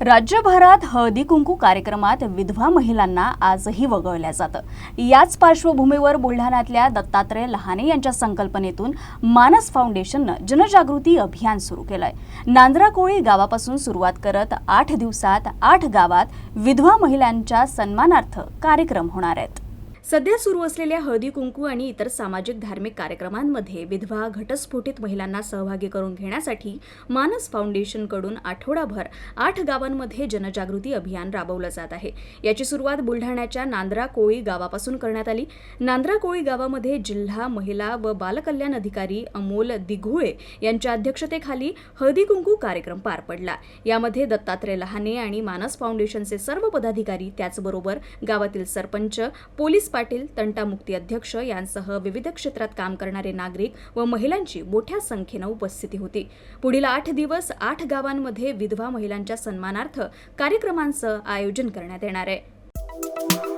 राज्यभरात हळदी कुंकू कार्यक्रमात विधवा महिलांना आजही वगळल्या जातं. याच पार्श्वभूमीवर बुलढाण्यातल्या दत्तात्रय लहाने यांच्या संकल्पनेतून मानस फाउंडेशननं जनजागृती अभियान सुरू केलंय. नांद्रा कोळी गावापासून सुरुवात करत आठ दिवसात आठ गावात विधवा महिलांच्या सन्मानार्थ कार्यक्रम होणार आहेत. सध्या सुरू असलेल्या हळदी कुंकू आणि इतर सामाजिक धार्मिक कार्यक्रमांमध्ये विधवा घटस्फोटित महिलांना सहभागी करून घेण्यासाठी मानस फाउंडेशनकडून आठवडाभर आठ गावांमध्ये जनजागृती अभियान राबवलं जात आहे. याची सुरुवात बुलढाण्याच्या नांद्रा कोळी गावापासून करण्यात आली. नांद्रा कोळी गावामध्ये जिल्हा महिला व बालकल्याण अधिकारी अमोल दिघुळे यांच्या अध्यक्षतेखाली हळदी कुंकू कार्यक्रम पार पडला. यामध्ये दत्तात्रय लहाने आणि मानस फाउंडेशनचे सर्व पदाधिकारी त्याचबरोबर गावातील सरपंच पोलीस पाटील तंटामुक्ती अध्यक्ष यांसह विविध क्षेत्रात काम करणारे नागरिक व महिलांची मोठ्या संख्येनं उपस्थिती होती. पुढील आठ दिवस आठ गावांमध्ये विधवा महिलांच्या सन्मानार्थ कार्यक्रमांचं आयोजन करण्यात येणार आहे.